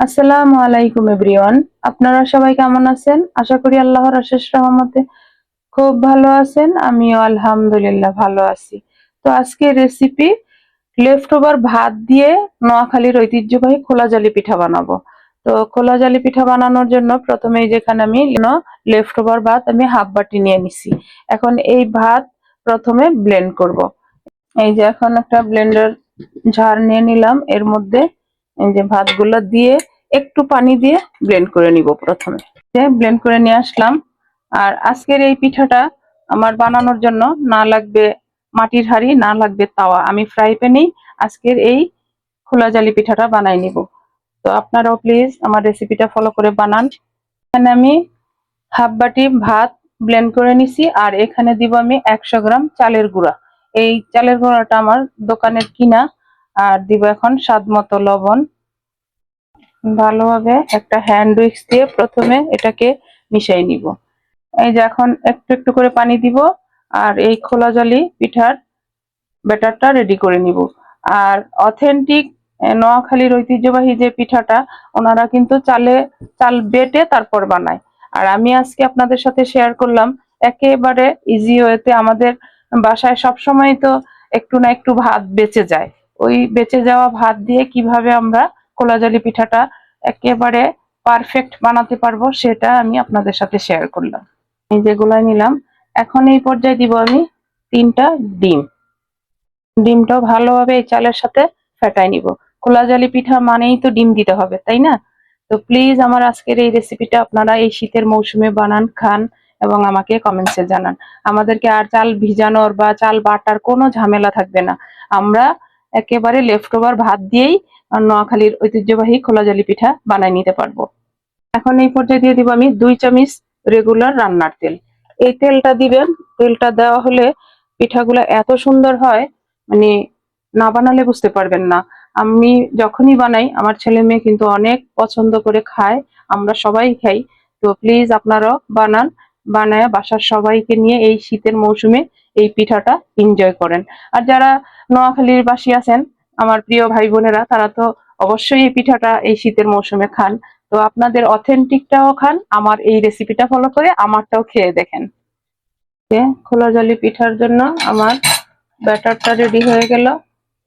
আসসালামু আলাইকুম, এভরিওয়ান। আপনারা সবাই কেমন আছেন? আশা করি আল্লাহর অশেষ রহমতে খুব ভালো আছেন। আমিও আলহামদুলিল্লাহ ভালো আছি। তো আজকে রেসিপি লেফট ওভার ভাত দিয়ে নোয়াখালীর ঐতিহ্যবাহী খোলা জালি পিঠা বানাবো। তো খোলা জালি পিঠা বানানোর জন্য প্রথমে যেখানে আমি লেফট ওভার ভাত আমি হাফ বাটি নিয়ে নিছি। এখন এই ভাত প্রথমে ব্লেন্ড করব। এই যে এখন একটা ব্লেন্ডার ঝাড় নিয়ে নিলাম। এর মধ্যে এই যে ভাতগুলো দিয়ে একটু পানি দিয়ে ব্লেন্ড করে নিব প্রথমে। ব্লেন্ড করে নিয়ে আসলাম। আর আজকের এই পিঠাটা আমার বানানোর জন্য না লাগবে মাটির হাঁড়ি, না লাগবে তাওয়া। আমি ফ্রাই প্যানেই আজকের এই খোলা জালি পিঠাটা বানাই নিব। তো আপনারাও প্লিজ আমার রেসিপিটা ফলো করে বানান। এখানে আমি হাফ বাটি ভাত ব্লেন্ড করে নিছি, আর এখানে দিব আমি একশো গ্রাম চালের গুঁড়া। এই চালের গুঁড়াটা আমার দোকানের কিনা, আর দিব এখন স্বাদ মতো লবণ। ভালোভাবে একটা হ্যান্ড উইক্স দিয়ে প্রথমে এটাকে মিশাই নিব। এই যে এখন একটু একটু করে পানি দিব, আর এই খোলা জালি পিঠার ব্যাটারটা রেডি করে নিব। আর অথেন্টিক নোয়াখালীর ঐতিহ্যবাহী যে পিঠাটা, ওনারা কিন্তু চালে, চাল বেটে তারপর বানায়। আর আমি আজকে আপনাদের সাথে শেয়ার করলাম, একেবারে ইজি ওয়েতে আমাদের বাসায় সব সময় তো একটু না একটু ভাত বেঁচে যায়। ওই বেঁচে যাওয়া ভাত দিয়ে কীভাবে আমরা কোলাজালি পিঠাটা একেবারে পারফেক্ট বানাতে পারব, সেটা আমি আপনাদের সাথে শেয়ার করলাম। এই যেগুলো নিলাম, এখন এই পর্যায়ে দিব আমি তিনটা ডিম। ডিমটাও ভালোভাবে এই চালের সাথে ফেটাই নিব। কোলাজালি পিঠা মানেই তো ডিম দিতে হবে, তাই না? তো প্লিজ আমার আজকের এই রেসিপিটা আপনারা এই শীতের মৌসুমে বানান, খান এবং আমাকে কমেন্টসে জানান। আমাদেরকে আর চাল ভিজানোর বা চাল বাটার কোনো ঝামেলা থাকবে না। আমরা একেবারে লেফট ওভার ভাত দিয়েই নোয়াখালীর ঐতিহ্যবাহী খোলা জালি পিঠা বানাই নিতে পারব। এখন এই পর্যায়ে দিয়ে দিব আমি দুই চামচ রেগুলার রান্নার তেল। এই তেলটা দিবেন, তেলটা দেওয়া হলে পিঠাগুলো এত সুন্দর হয় মানে না বানালে বুঝতে পারবেন না। আমি যখনই বানাই, আমার ছেলে মেয়ে কিন্তু অনেক পছন্দ করে খায়, আমরা সবাই খাই। তো প্লিজ আপনারাও বানান, বানায় বাসার সবাইকে নিয়ে এই শীতের মৌসুমে এই পিঠাটা এনজয় করেন। আর যারা নোয়াখালীর বাসী আছেন, আমার প্রিয় ভাই বোনেরা, তারা তো অবশ্যই এই পিঠাটা এই শীতের মৌসুমে খান। তো আপনাদের অথেন্টিকটাও খান, আমার এই রেসিপিটা ফলো করে আমারটাও খেয়ে দেখেন। খোলা জালি পিঠার জন্য আমার ব্যাটারটা রেডি হয়ে গেল।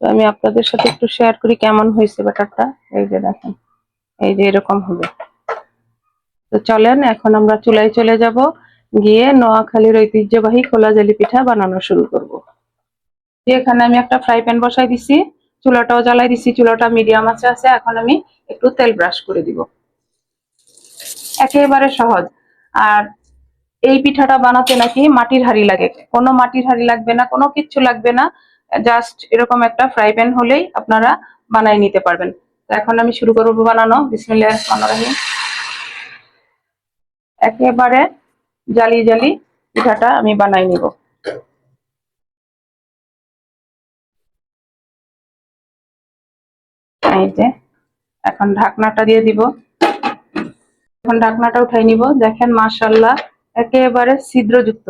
তো আমি আপনাদের সাথে একটু শেয়ার করি কেমন হয়েছে ব্যাটারটা এই যে দেখেন, এই যে এরকম হবে। তো চলেন, এখন আমরা চুলায় চলে যাব। গিয়ে নোয়াখালীর ঐতিহ্যবাহী খোলা জালি পিঠা বানানো শুরু করব। এখানে আমি একটা ফ্রাই প্যান বসাই দিছি, চুলাটাও জ্বালাই দিছি, চুলাটা মিডিয়াম আছে আছে। এখন আমি একটু তেল ব্রাশ করে দিব। একেবারে সহজ। আর এই পিঠাটা বানাতে নাকি মাটির হাঁড়ি লাগে। কোনো মাটির হাঁড়ি লাগবে না, কোনো কিচ্ছু লাগবে না। জাস্ট এরকম একটা ফ্রাই প্যান হলেই আপনারা বানাই নিতে পারবেন। এখন আমি শুরু করব বানানো। বিসমিল্লাহ একেবারে জালি জালি পিঠাটা আমি বানাই নিব। এই যে, এখন ঢাকনাটা দিয়ে দিব। এখন ঢাকনাটা উঠাই নিব। দেখেন মাশাল্লাহ একেবারে ছিদ্রযুক্ত।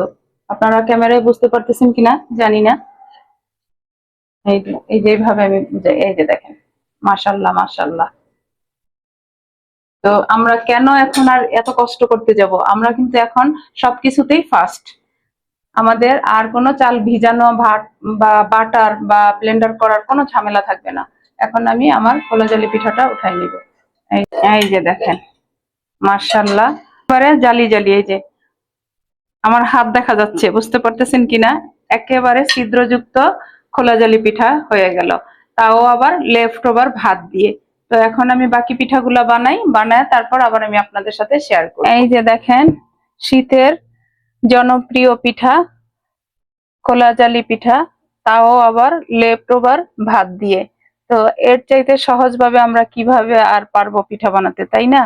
আপনারা ক্যামেরায় বুঝতে পারতেছেন কিনা? জানি না। এই যে এই যে এইভাবে আমি এই যে দেখেন, মাশাল্লাহ মাশাল্লাহ। তো আমরা কেন এখন আর এত কষ্ট করতে যাব? আমরা কিন্তু এখন সবকিছুতেই ফাস্ট আমাদের আর কোনো চাল ভিজানো, ভাত বা বাটার বা ব্লেন্ডার করার কোনো ঝামেলা থাকবে না। এখন আমি আমার খোলা জালি পিঠাটা উঠাই নিব। এই যে দেখেন মার্শাল্লাহ এবারে জালি জালি, এই যে। আমার হাত দেখা যাচ্ছে, বুঝতে পারতেছেন কিনা? একেবারে ছিদ্রযুক্ত খোলা জালি পিঠা হয়ে গেল। তাও আবার লেফট ওভার ভাত দিয়ে। তো এখন আমি বাকি পিঠাগুলা বানাই, বানায় তারপর আবার আমি আপনাদের সাথে শেয়ার করি এই যে দেখেন, শীতের জনপ্রিয় পিঠা খোলা জালি পিঠা, তাও আবার লেফট ওভার ভাত দিয়ে। তো এর চাইতে সহজভাবে আমরা কীভাবে আর পারব পিঠা বানাতে, তাই না?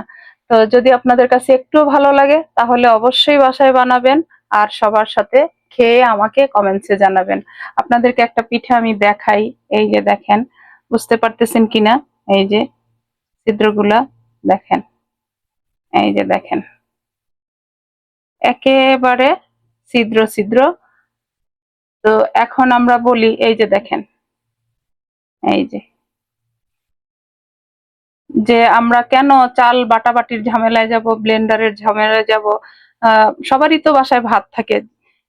তো যদি আপনাদের কাছে একটু ভালো লাগে, তাহলে অবশ্যই বাসায় বানাবেন আর সবার সাথে খেয়ে আমাকে কমেন্টসে জানাবেন। আপনাদেরকে একটা পিঠা আমি দেখাই। এই যে দেখেন, বুঝতে পারতেছেন কিনা? এই যে ছিদ্রগুলা দেখেন। এই যে দেখেন। একেবারে ছিদ্র ছিদ্র। তো এখন আমরা বলি, এই যে দেখেন। এই যে। যে আমরা কেন চাল বাটাবাটির ঝামেলায় যাব ব্লেন্ডারের ঝামেলায় যাব? সবারই তো বাসায় ভাত থাকে।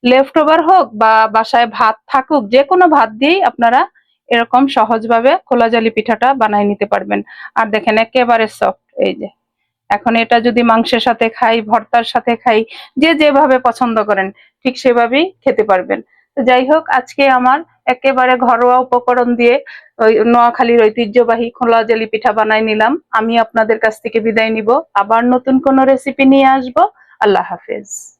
লেফট ওভার হোক বা বাসায় ভাত থাকুক যে কোনো ভাত দিয়েই আপনারা এরকম সহজভাবে খোলা জালি পিঠাটা বানাই নিতে পারবেন। আর দেখেন একেবারে সফট এই যে। এখন এটা যদি মাংসের সাথে খাই, ভর্তার সাথে খাই, যে যেভাবে পছন্দ করেন, ঠিক সেভাবেই খেতে পারবেন। যাই হোক, আজকে আমার একেবারে ঘরোয়া উপকরণ দিয়ে ওই নোয়াখালীর ঐতিহ্যবাহী খোলা জালি পিঠা বানাই নিলাম। আমি আপনাদের কাছ থেকে বিদায় নিব। আবার নতুন কোনো রেসিপি নিয়ে আসব। আল্লাহ হাফেজ।